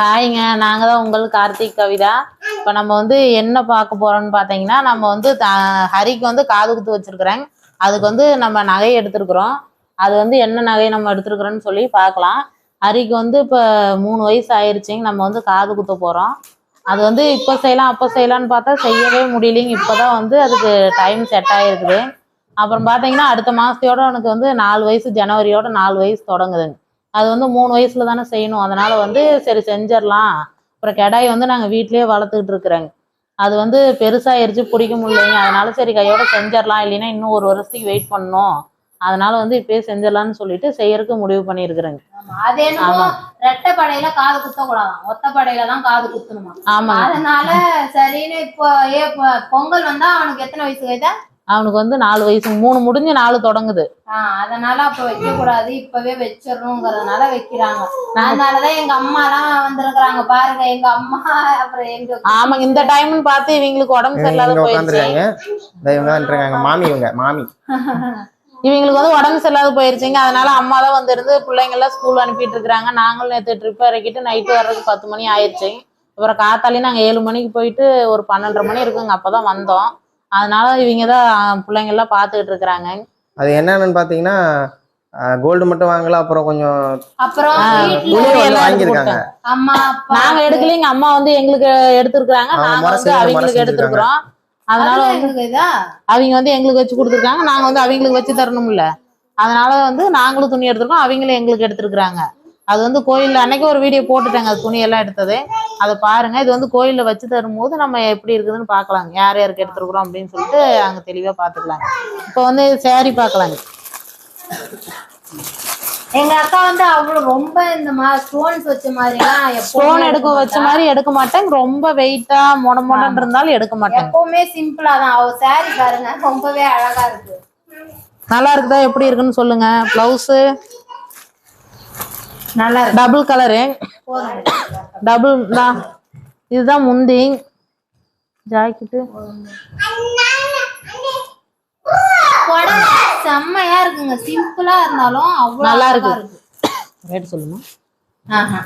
ஹாய்ங்க. நாங்கள் தான் உங்கள் கார்த்திக் கவிதா. இப்போ நம்ம வந்து என்ன பார்க்க போறோம்னு பார்த்தீங்கன்னா நம்ம வந்து த- ஹரிக்கு வந்து காது குத்து வச்சிருக்கிறேன். அதுக்கு வந்து நம்ம நகை எடுத்திருக்கிறோம். அது வந்து என்ன நகை நம்ம எடுத்துருக்குறோன்னு சொல்லி பார்க்கலாம். ஹரிக்கு வந்து இப்போ மூணு வயசு ஆயிருச்சுங்க. நம்ம வந்து காது குத்த போகிறோம் அது வந்து இப்போ செய்யலாம் அப்போ செய்யலாம்னு பார்த்தா செய்யவே முடியலைங்க. இப்போ தான் வந்து அதுக்கு டைம் செட் ஆகிருக்குது அப்புறம் பார்த்தீங்கன்னா அடுத்த மாதத்தையோட எனக்கு வந்து நாலு வயசு ஜனவரியோட நாலு வயசு தொடங்குதுங்க. அது வந்து மூணு வயசுல தானே செய்யணும். அதனால வந்து சரி செஞ்சிடலாம். அப்புறம் கெடாய் வந்து நாங்கள் வீட்லயே வளர்த்துக்கிட்டு இருக்கிறோங்க. அது வந்து பெருசாயிருச்சு பிடிக்க முடியலைங்க. அதனால சரி கையோட செஞ்சிடலாம். இல்லைன்னா இன்னும் ஒரு வருஷத்துக்கு வெயிட் பண்ணணும். அதனால வந்து இப்பயே செஞ்சிடலாம்னு சொல்லிட்டு செய்யறதுக்கு முடிவு பண்ணியிருக்கிறேங்க. ஆமா. அது என்னமோ ஆமா. ரெட்டை படையில காது குத்த கூடாதாம் ஒத்த படையில தான் காது குத்தணுமா? ஆமாங்க. அதனால சரின்னு இப்போ ஏ இப்போ பொங்கல் வந்தா அவனுக்கு எத்தனை வயசு வயதா அவனுக்கு வந்து நாலு வயசு மூணு முடிஞ்சு நாலு தொடங்குது. ஆஹ் அதனால அப்ப வைக்க கூடாது இப்பவே வச்சிடணுங்கிறதுனால வைக்கிறாங்க. அதனாலதான் எங்க அம்மா எல்லாம் வந்திருக்கிறாங்க. பாருங்க எங்க அம்மா அப்புறம் எங்க ஆமாங்க இந்த டைம்னு பார்த்து இவங்களுக்கு உடம்பு சரியில்லாத இருக்காங்க. மாமி இவங்க மாமி. இவங்களுக்கு வந்து உடம்பு சரியில்லாத போயிருச்சுங்க. அதனால அம்மா தான் வந்து இருந்து பிள்ளைங்க எல்லாம் ஸ்கூல் அனுப்பிட்டு இருக்காங்க நாங்களும் நேற்று ட்ரிப் இறக்கிட்டு நைட்டு வர்றதுக்கு பத்து மணி ஆயிடுச்சுங்க அப்புறம் காத்தாலே நாங்கள் ஏழு மணிக்கு போயிட்டு ஒரு பன்னெண்டரை மணி இருக்குங்க. அப்பதான் வந்தோம். அதனால இவங்க தான் பிள்ளைங்க எல்லாம் பார்த்துக்கிட்டு இருக்கிறாங்க. அது என்னன்னு பாத்தீங்கன்னா கோல்டு மட்டும் வாங்கல அப்புறம் கொஞ்சம் அப்புறம் வாங்கியிருக்காங்க. அம்மா அப்பா நாங்க எடுக்கலைங்க அம்மா வந்து எங்களுக்கு எடுத்திருக்கிறாங்க. நாங்க வந்து அவங்களுக்கு எடுத்திருக்கிறோம். அதனால அவங்க வந்து எங்களுக்கு வச்சு கொடுத்துருக்காங்க. நாங்க வந்து அவங்களுக்கு வச்சு தரணும்ல. அதனால வந்து நாங்களும் துணி எடுத்திருக்கோம். அவங்களும் எங்களுக்கு எடுத்திருக்கிறாங்க. அது வந்து கோயில்ல அன்னைக்கு ஒரு வீடியோ போட்டுட்டாங்க அது துணி எல்லாம் எடுத்தது. அதை பாருங்க. இது வந்து கோயில்ல வச்சு தரும்போது நம்ம எப்படி இருக்குதுன்னு பார்க்கலாங்க யார் யாருக்கு எடுத்திருக்கிறோம் அப்படின்னு சொல்லிட்டு அங்க தெளிவா பார்த்துக்கலாங்க. இப்போ வந்து சேரீ பார்க்கலாங்க. எங்க அக்கா வந்து அவ்வளவு ரொம்ப இந்த மாதிரி ஸ்டோன்ஸ் வச்ச மாதிரி எல்லாம் ஸ்டோன் எடுக்க வச்ச மாதிரி எடுக்க மாட்டேன். ரொம்ப வெயிட்டா மொட மொடன்னு இருந்தாலும் எடுக்க மாட்டேன். எப்பவுமே சிம்பிளா தான். அவ சாரி பாருங்க. ரொம்பவே அழகா இருக்கு. நல்லா இருக்குதா? எப்படி இருக்குன்னு சொல்லுங்க. பிளவுஸு நல்லா டபுள் கலரு டபுள் தான் இதுதான் முந்தி. ஜாக்கெட்டு செம்மையா இருக்குங்க. சிம்பிளா இருந்தாலும் அவ்வளவு நல்லா இருக்கு. ரேட் சொல்லுங்க ஆஹா.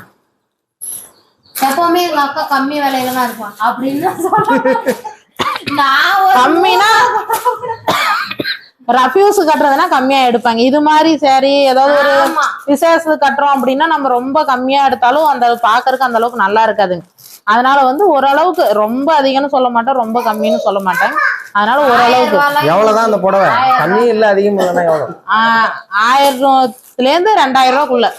எப்பவுமே எங்க அக்கா கம்மி விலையில தான் இருப்பான் அப்படின்னு சொல்ல நான் கம்மினா? ரஃப்யூஸ் கட்டுறதுனா கம்மியா எடுப்பாங்க. இது மாதிரி சரி ஏதாவது ஒரு. விசேஷத்துக்கு கட்டுறோம் அப்படின்னா நம்ம ரொம்ப கம்மியா எடுத்தாலும் அந்த பாக்குறதுக்கு அந்த அளவுக்கு நல்லா இருக்காதுங்க. அதனால வந்து ஓரளவுக்கு ரொம்ப அதிகம்னு சொல்ல மாட்டேன். ரொம்ப கம்மின்னு சொல்ல மாட்டேன். அதனால ஓரளவுக்கு. எவ்வளவுதான் அந்த புடவை? கம்மி இல்ல அதிகம் ஆயிரத்துல இருந்து ரெண்டாயிரம் ரூபாய்க்குள்ள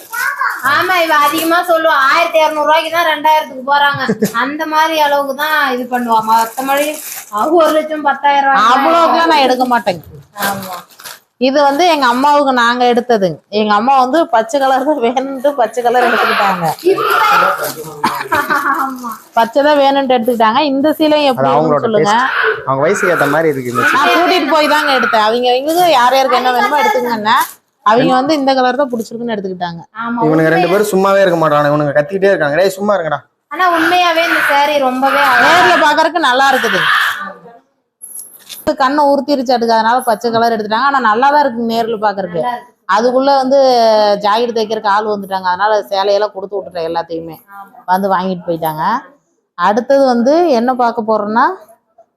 ஆமா இவ அதிகமா சொல்லுவா. ஆயிரத்தி இருநூறு ரூபாய்க்கு தான் ரெண்டாயிரத்துக்கு போறாங்க. அந்த மாதிரி அளவுக்கு தான் இது பண்ணுவா. மத்தபடி அவ ஒரு லட்சம் பத்தாயிரம் ரூபாய் அவ்வளவுக்குலாம் நான் எடுக்க மாட்டேங்க. ஆமா. இது வந்து எங்க அம்மாவுக்கு நாங்க எடுத்ததுங்க எங்க அம்மா வந்து பச்சை கலர் தான் வேணும்ட்டு பச்சை கலர் எடுத்துக்கிட்டாங்க. பச்சை தான் வேணும்ட்டு எடுத்துக்கிட்டாங்க. இந்த சீலையும் அது எப்படி சொல்லுங்க. அவங்க வயசுக்கு ஏத்த மாதிரி இருக்கு இந்த நான் கூட்டிட்டு போய் தாங்க எடுத்தேன். அவங்க எங்களுக்கு யார் யாருக்கு என்ன வேணுமோ எடுத்துக்கங்கண்ணா அவங்க வந்து இந்த கலர் தான் பிடிச்சிருக்குன்னு எடுத்துக்கிட்டாங்க. ஆமா. இவனுங்க ரெண்டு பேரும் சும்மாவே இருக்க மாட்டாங்க இவனுங்க கத்திக்கிட்டே இருக்காங்க. டேய் சும்மா இருங்கடா. ஆனா உண்மையாவே இந்த saree ரொம்பவே அழகா நேர்ல பாக்குறதுக்கு நல்லா இருக்குது. கண்ணை உறுத்திருச்சு அதுக்கு. அதனால பச்சை கலர் எடுத்துட்டாங்க. ஆனா நல்லா தான் இருக்கு நேர்ல பாக்குறதுக்கு. அதுக்குள்ள வந்து ஜாக்கெட் தைக்கிறதுக்கு ஆள் வந்துட்டாங்க. அதனால சேலையெல்லாம் கொடுத்து விட்டுட்டேன் எல்லாத்தையுமே. வந்து வாங்கிட்டு போயிட்டாங்க. அடுத்தது வந்து என்ன பார்க்க போறோம்னா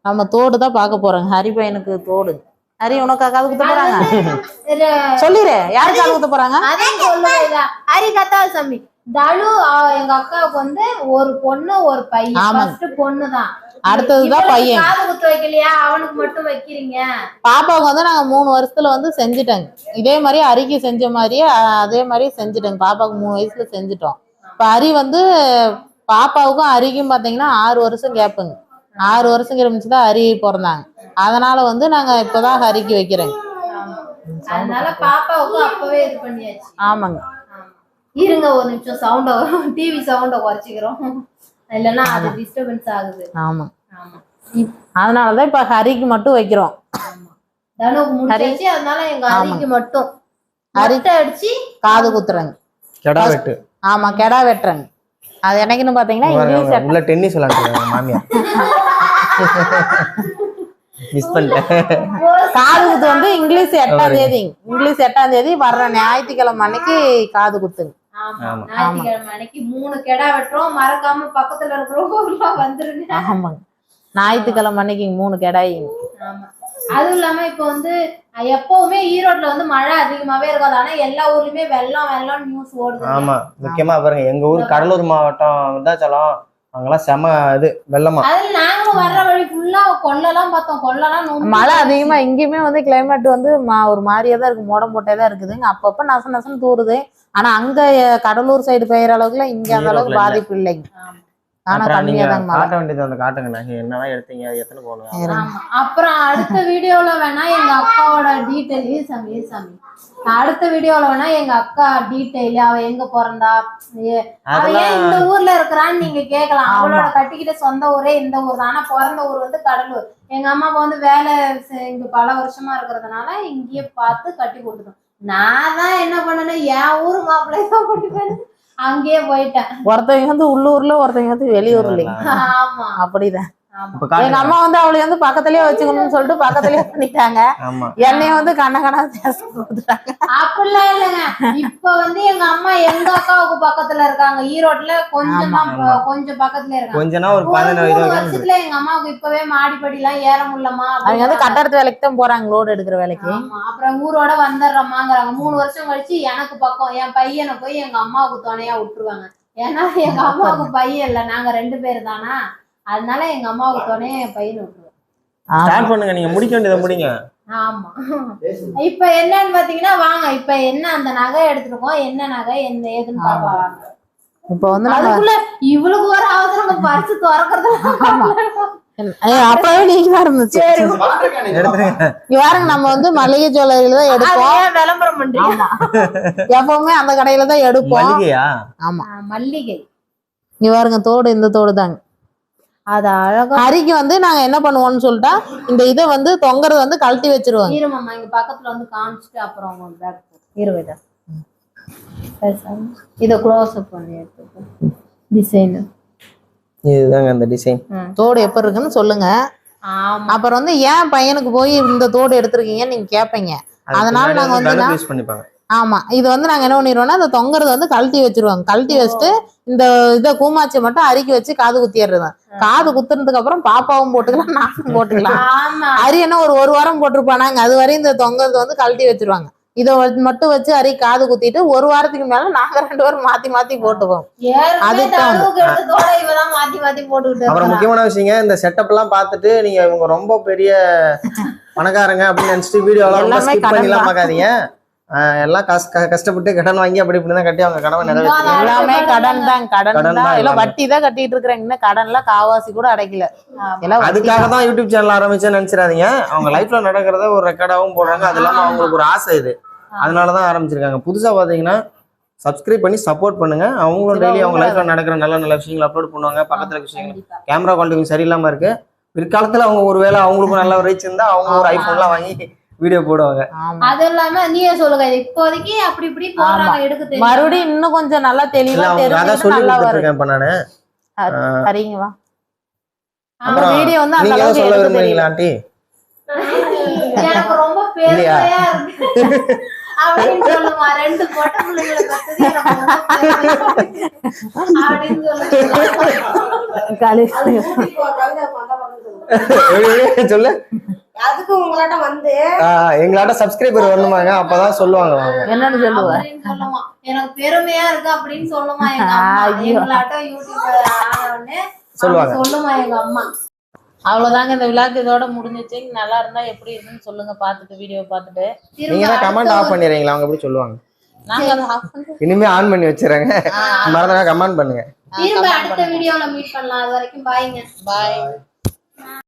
நம்ம தோடு தான் பார்க்க போறோங்க ஹரி பையனுக்கு தோடு. ஹரி உனக்கு காது குத்த போறாங்க? சொல்லிடு யாரு காது குத்த போறாங்க? ஹரி கத்தா சாமி. அவ எங்க அக்காவுக்கு வந்து ஒரு பொண்ணு ஒரு பையன். ஃபர்ஸ்ட் பொண்ணு தான் அடுத்ததுதான் பையன். குத்து வைக்கலையா? அவனுக்கு மட்டும் வைக்கிறீங்க. பாப்பாவுக்கு வந்து நாங்க மூணு வருஷத்துல வந்து செஞ்சுட்டோங்க. இதே மாதிரி அரிக்கு செஞ்ச மாதிரியே அதே மாதிரி செஞ்சுட்டோங்க. பாப்பாவுக்கு மூணு வயசுல செஞ்சுட்டோம். இப்ப அரி வந்து பாப்பாவுக்கும் அரிக்கும் பாத்தீங்கன்னா ஆறு வருஷம் கேப்புங்க. ஆறு வருஷம் கிரமிச்சு தான் அரி பிறந்தாங்க. அதனால வந்து நாங்க இப்பதான் ஹரிக்கு வைக்கிறோங்க. அதனால பாப்பாவுக்கு அப்பவே இது பண்ணியாச்சு. ஆமாங்க. ஆமா. இருங்க ஒரு நிமிஷம். சவுண்ட டிவி சவுண்ட குறைச்சிக்கிறோம். இல்லைன்னா அது டிஸ்டர்பன்ஸ் ஆகுது. ஆமாங்க ஆமா. அதனாலதான் இப்ப ஹரிக்கு மட்டும் வைக்கிறோம். ஆமா. தனுக்கு முடிச்சாச்சு அதனால எங்க அரிக்கு மட்டும். மொட்டை அடிச்சு காது குத்துறங்க. கெடா வெட்டு. ஆமா கெடா வெட்டுறங்க. அது என்னைக்குன்னு பாத்தீங்கன்னா இங்கிலீஷ் அவங்க உள்ள டென்னிஸ் விளையாண்டுருக்காங்க மாமியார். மிஸ் பண்ணிட்டேன். காது குத்து வந்து இங்கிலீஷ் எட்டாம் தேதி. இங்கிலீஷ் எட்டாம் தேதி வர்ற ஞாயிற்றுக்கிழமை அன்னைக்கு காது குத்துங்க. ஞாயிற்றுக்கிழமை அன்னைக்கு மூணு கெடா வெட்டுறோம். மறக்காம பக்கத்துல இருக்கிறவங்க வந்துருங்க. ஆமாங்க. ஞாயிற்றுக்கிழமை அன்னைக்கு மூணு கெடாய். ஆமா. அதுவும் இல்லாம இப்ப வந்து எப்பவுமே ஈரோட்ல வந்து மழை அதிகமாவே இருக்காது. ஆனா எல்லா ஊர்லயுமே வெள்ளம் வெள்ளம் நியூஸ் ஓடுது. ஆமா. முக்கியமா பாருங்க எங்க ஊர் கடலூர் மாவட்டம் விருத்தாச்சலம் அங்கெல்லாம் செம இது வெள்ளமா. அதுல நாங்களும் வர்ற வழி ஃபுல்லா கொல்லலாம் பார்த்தோம். கொல்லலாம் நொம்பி மழை அதிகமா இங்கேயுமே வந்து கிளைமேட் வந்து மா- ஒரு மாதிரியா தான் இருக்கு. மோடம் போட்டே தான் இருக்குதுங்க அப்பப்ப நச நசன்னு தூருது ஆனா அங்க கடலூர் சைடு பெய்யற அளவுக்குலாம் இங்க அந்த அளவுக்கு. பாதிப்பு இல்லைங்க. ஆமா. ஆனா அப்புறம் நீங்க கம்மியா தாங்க மழை. காட்ட வேண்டியது அந்த காட்டுங்க. நகை என்னதான் எடுத்தீங்க அது எத்தனை போகணும். இருங்க. ஆமா. அப்புறம் அடுத்த வீடியோல வேணா எங்க அக்காவோட டீட்டெயில் ஈசாமி அடுத்த வீடியோல வேணா எங்க அக்கா டீட்டெயில் அவ எங்க பிறந்தா ஏ- அவ ஏன் இந்த ஊர்ல இருக்கிறான்னு நீங்க கேட்கலாம். ஆமா. அவளோட கட்டிக்கிட்ட சொந்த ஊரே இந்த ஊர் தான். ஆனா பிறந்த ஊர் வந்து கடலூர். எங்க அம்மா அப்பா வந்து வேலை இங்க பல வருஷமா இருக்கிறதுனால இங்கேயே பார்த்து கட்டி கொடுத்துட்டோம். நான் தான் என்ன பண்ணேன் என் ஊர் மாப்பிள்ளைய தான் அங்கேயே போயிட்டேன். ஒருத்தவங்க வந்து உள்ளூர்ல ஒருத்தவங்க வந்து வெளியூர்ல ஆமா. அப்படிதான். எங்க அம்மா வந்து அவளை வந்து பக்கத்துலயே வச்சுக்கணும்னு சொல்லிட்டு பக்கத்துலயே பண்ணிட்டாங்க. என்னைய வந்து கண்ண கண்ணா பேச கொடுத்துட்டாங்க அப்படிலாம் இல்லைங்க. இப்ப வந்து எங்க அம்மா எங்க அக்காவுக்கு பக்கத்துல இருக்காங்க. ஈரோட்ல கொஞ்சம். கொஞ்சம் பக்கத்துல இருக்காங்க. ஒரு பதினஞ்சு கிலோமீட்டர் வருஷத்துல எங்க அம்மாவுக்கு இப்பவே மாடிப்படி எல்லாம் ஏற முடியலமா அவங்க வந்து கட்டடத்து வேலைக்கு தான் போறாங்க லோடு எடுக்கிற வேலைக்கு. ஆமா அப்புறம் ஊரோட வந்துடுறோமாங்கிறாங்க. மூணு வருஷம் கழிச்சு எனக்கு பக்கம் என் பையனை போய் எங்க அம்மாவுக்கு துணையா விட்டுருவாங்க. ஏன்னா எங்க அம்மாவுக்கு பையன் இல்ல. நாங்க ரெண்டு பேர் தானா? அதனால எங்க அம்மாவுக்கு என் பையனை விட்டுருவாங்க ஆமா. ஸ்டார்ட் பண்ணுங்க நீங்க முடிக்க வேண்டியதை முடிங்க. ஆமா. இப்ப என்னன்னு பாத்தீங்கன்னா வாங்க இப்ப என்ன அந்த நகை எடுத்திருக்கோம் என்ன நகை என்ன ஏதுன்னு பார்க்கலாம். வாங்க. இப்ப வந்து அதுக்குள்ள இவளுக்கு ஒரு அவசரம் பரிசு திறக்கிறது அப்பவே நீங்க தான் இருந்துச்சு பாருங்க நம்ம வந்து மளிகை ஜுவல்லரியில தான் எடுப்போம். விளம்பரம் பண்றீங்க? எப்பவுமே அந்த கடையில தான் எடுப்போம். மல்லிகையா ஆமா. மல்லிகை. இங்க பாருங்க தோடு இந்த தோடு தாங்க. அது அழகா ஹரிக்கு வந்து நாங்க என்ன பண்ணுவோம்னு சொல்லிட்டா இந்த இதை வந்து தொங்கறது வந்து கழட்டி வச்சிருவாங்க. ஈரமாமா இங்க பக்கத்துல வந்து காமிச்சிட்டு அப்புறம் பேக் இருவைடா இத. க்ளோஸ் அப் பண்ணி எடுத்துக்கோ. டிசைன் இதுதாங்க அந்த டிசைன் தோடு எப்ப இருக்குன்னு சொல்லுங்க. ஆமா. அப்புறம் வந்து ஏன் பையனுக்கு போய் இந்த தோடு எடுத்திருக்கீங்கன்னு நீங்க கேட்பீங்க அதனால நாங்க வந்து யூஸ் பண்ணிப்பாங்க. ஆமா. இது வந்து நாங்க என்ன பண்ணிடுவோம்னா அந்த தொங்கறது வந்து கழட்டி வச்சிருவாங்க கழட்டி வச்சுட்டு இந்த இதை கூமாச்சி மட்டும் அரிக்கி வச்சு காது குத்திடுறது காது குத்துனதுக்கு அப்புறம் பாப்பாவும் போட்டுக்கலாம் நானும் போட்டுக்கலாம். ஆமா. அரி என்ன ஒரு ஒரு வாரம் போட்டிருப்பானாங்க அது வரையும் இந்த தொங்கறது வந்து கழட்டி வச்சிருவாங்க. இதை வ- மட்டும் வச்சு அரி காது குத்திட்டு ஒரு வாரத்துக்கு மேல நாங்க ரெண்டு பேரும் மாத்தி மாத்தி போட்டுக்கிட்டு அப்புறம். முக்கியமான விஷயங்க இந்த செட்டப் எல்லாம் பார்த்துட்டு நீங்க இவங்க ரொம்ப பெரிய பணக்காரங்க அப்படின்னு நினைச்சிட்டு வீடியோ எல்லாம் எல்லாமே ஸ்கிப் பண்ணிலாம். பார்க்காதீங்க. எல்லாம் கஷ்டப்பட்டு கடன் வாங்கி அப்படி இப்படி தான் கட்டி அவங்க கனவை நிறைவேற்றிருக்காங்க எல்லாமே கடன் தான். கடன் கடன் தான். எல்லாம். வட்டி தான் கட்டிட்டு இருக்கிறேன். இன்னும் கடன்ல காவாசி கூட அடைக்கல. எல்லாம் அதுக்காக தான். யூடியூப் சேனல் ஆரம்பிச்சேன்னு நினைச்சிடாதீங்க. அவங்க லைஃப்ல நடக்கிறத ஒரு ரெக்கார்டாகவும் போடுறாங்க. அது இல்லாம அவங்களுக்கு ஒரு ஆசை இது. அதனால தான் ஆரம்பிச்சிருக்காங்க. புதுசா பாத்தீங்கன்னா சப்ஸ்கிரைப் பண்ணி சப்போர்ட் பண்ணுங்க. அவங்களும் டெய்லி அவங்க லைஃப்ல நடக்கிற நல்ல நல்ல விஷயங்கள் அப்லோட் பண்ணுவாங்க. பக்கத்துல விஷயங்கள். கேமரா குவாலிட்டி சரியில்லாம இருக்கு. பிற்காலத்துல அவங்க ஒருவேளை அவங்களுக்கும் நல்ல ரீச் இருந்தா அவங்க ஒரு ஐபோன்லாம் வாங்கி வீடியோ போடுவாங்க. அது இல்லாம நீயே சொல்லுங்க இப்போதைக்கு அப்படி இப்படி போடுறாங்க எடுக்க தெரியும் மறுபடியும் இன்னும் கொஞ்சம் நல்லா தெளிவா தெரிஞ்சு சொல்லி கொடுத்துருக்கேன் இப்ப நானு. சரிங்க வா வீடியோ வந்து அந்த அளவுக்கு சொல்ல விரும்புறீங்களா ஆண்டி? எனக்கு ரொம்ப? பெருமையா இருக்கு. அப்படின்னு சொல்லுமா ரெண்டு பொட்டை. அப்படின்னு சொல்லு. அதுக்கு உங்களாட்ட வந்து எங்களாட்ட சப்ஸ்கிரைபர் வரணுமாங்க? அப்பதான் சொல்லுவாங்க என்னன்னு சொல்லுவ? எனக்கு பெருமையா இருக்கு அப்படின்னு சொல்லுமா எங்க அம்மா. யூடியூப் சொல்லுவாங்க. சொல்லுமா எங்க அம்மா. அவ்வளவுதாங்க இந்த விழாக்கு இதோட முடிஞ்சிச்சு. நல்லா இருந்தா எப்படி இருக்குன்னு சொல்லுங்க பாத்துட்டு வீடியோ பார்த்துட்டு. நீங்க கமெண்ட் ஆஃப் பண்ணிடுறீங்களா? அவங்க எப்படி சொல்லுவாங்க? இனிமே ஆன் பண்ணி வச்சிடறேங்க. மறந்துடா கமெண்ட் பண்ணுங்க. திரும்ப அடுத்த வீடியோல மீட் பண்ணலாம். அது வரைக்கும் பாய்ங்க Bye.